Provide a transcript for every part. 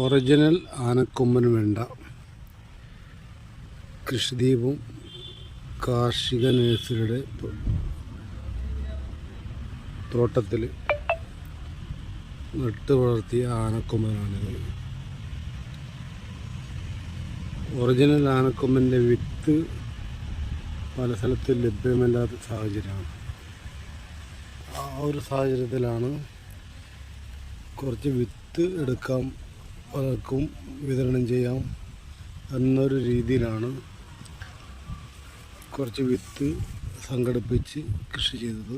Original ആനക്കൊമ്പന് വേണ്ട. കൃഷിദ്വീപും കാർഷിക നഴ്സറിയുടെ തോട്ടത്തിൽ നട്ട് വളർത്തിയ ആനക്കൊമ്പനാണിത് ഒറിജിനൽ ആനക്കൊമ്പന്റെ വിത്ത് പല സ്ഥലത്തും ലഭ്യമല്ലാത്ത സാഹചര്യമാണ്. ആ ഒരു സാഹചര്യത്തിലാണ് കുറച്ച് വിത്ത് എടുക്കാം പലർക്കും വിതരണം ചെയ്യാം എന്നൊരു രീതിയിലാണ് കുറച്ച് വിത്ത് സംഘടിപ്പിച്ച് കൃഷി ചെയ്തത്.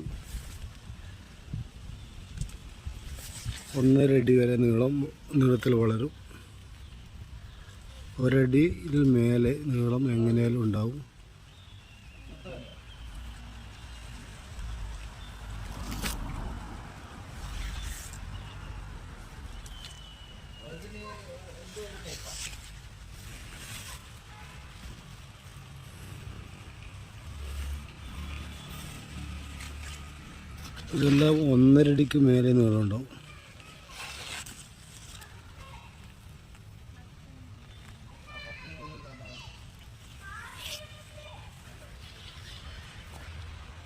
ഒന്നരടി വരെ നീളം നീളത്തിൽ വളരും. ഒരടിയിൽ മേലെ നീളം എങ്ങനെയാലും ഉണ്ടാവും. ഇതെല്ലാം ഒന്നരടിക്ക് മേലെ നീളമുണ്ടാവും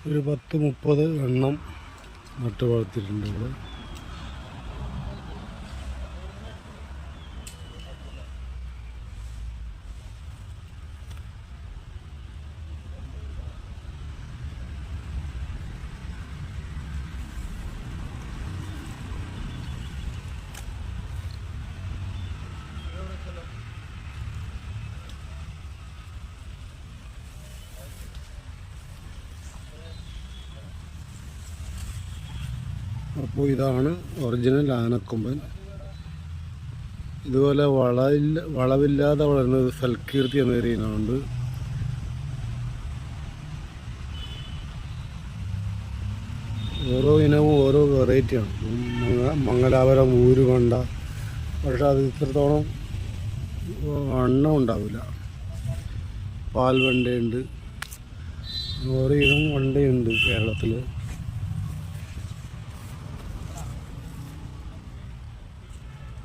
ഒരു പത്ത് മുപ്പത് എണ്ണം നട്ട് വളർത്തിയിട്ടുണ്ട് ഇവിടെ. അപ്പോൾ ഇതാണ് ഒറിജിനൽ ആനക്കൊമ്പൻ. ഇതുപോലെ വളയില്ല വളവില്ലാതെ വളരുന്നത് സൽകീർത്തി എന്ന രീതിയിലുണ്ട്. ഓരോ ഇനവും ഓരോ വെറൈറ്റിയാണ് മംഗലാപുരം മംഗലാപുരം ഊരുകൊണ്ട പക്ഷെ അത് ഇത്രത്തോളം വണ്ണം ഉണ്ടാവില്ല. പാൽ വണ്ടയുണ്ട് ഓരോ ഇനം വണ്ടയുണ്ട് കേരളത്തിൽ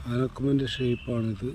ആനക്കൊമ്പന്റെ ഷേപ്പാണിത്